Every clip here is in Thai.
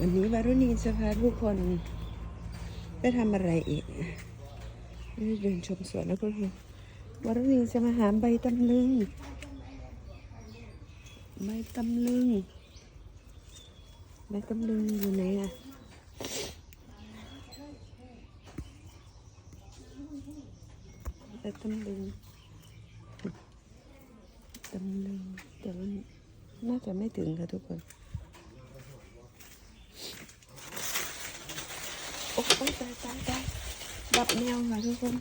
วันนี้วารุณีจะพาทุกคนไปทำอะไรอีกเดินชมสวนแล้วก็คือวารุณีจะมาหาใบตำลึง ใบตำลึง ใบตำลึงอยู่ไหนอะใบตำลึงตำลึงแต่ว่าน่าจะไม่ถึงค่ะทุกคน โอ้ยตายตายตายดับแนวค่ะทุกคน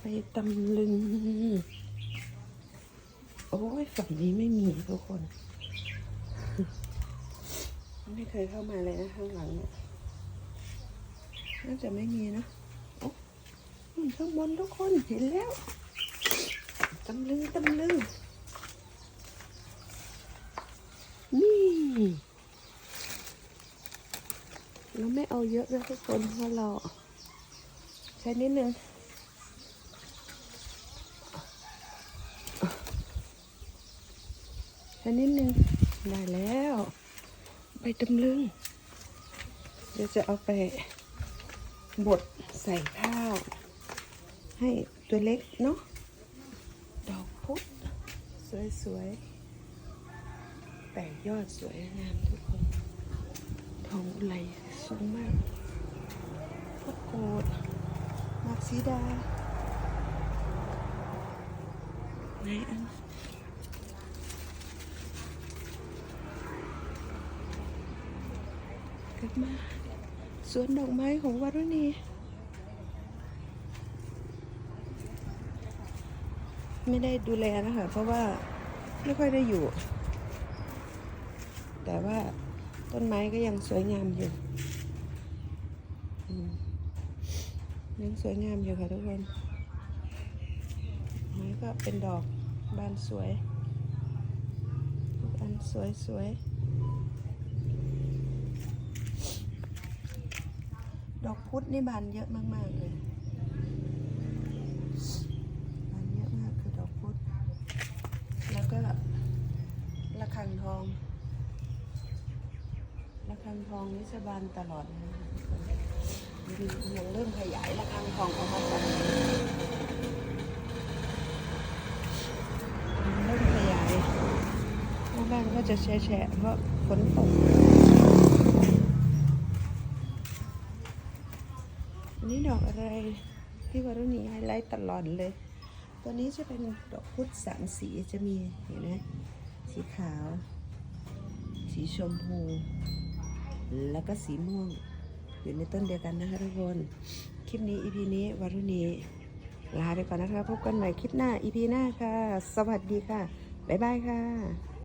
ไปตำลึง โอ้ยฝั่งนี้ไม่มีทุกคน ไม่เคยเข้ามาเลยนะข้างหลังเนี่ยน่าจะไม่มีนะโอ้ข้างบนทุกคนเห็นแล้วตำลึงตำลึง นี่ เราไม่เอาเยอะนะทุกคนเพราะเราใช้นิดนึงแค่นิดนึงได้แล้ว ใบตำลึงเดี๋ยวจะเอาไปบดใส่ข้าว ให้ตัวเล็กเนาะดอกพุธสวยๆ แตกยอดสวยงามทุกคน ทองอุไรสูงมากพวกโกดมักสีดาไหนอันกลับมาสวนดอกไม้ของวารุณีไม่ได้ดูแลนะคะเพราะว่าไม่ค่อยได้อยู่ แต่ว่า ต้นไม้ก็ยังสวยงามอยู่ยังสวยงามอยู่ค่ะทุกคนไม้ก็เป็นดอกบานสวยทุกอันสวยสวยๆดอกพุธนี่บานเยอะมาก ๆ เลย บานเยอะมากคือดอกพุธ แล้วก็ระฆังทอง ระฆังทองนี่จะบานตลอดนะดูยังเริ่มขยายระฆังทองออกมาจากเริ่มขยายหน้าบ้านก็จะแฉะเพราะฝนตกอันนี้ดอกอะไรที่วารุณีไฮไลท์ตลอดเลย ตัวนี้จะเป็นดอกพุธสามสีจะมีเห็นไหมสีขาว สีชมพู แล้วก็สีม่วง อยู่ในต้นเดียวกันนะคะทุกคน คลิปนี้ EP นี้วารุณีลาไปก่อนนะคะ พบกันใหม่คลิปหน้า EP หน้าค่ะ สวัสดีค่ะ บ๊ายบายค่ะ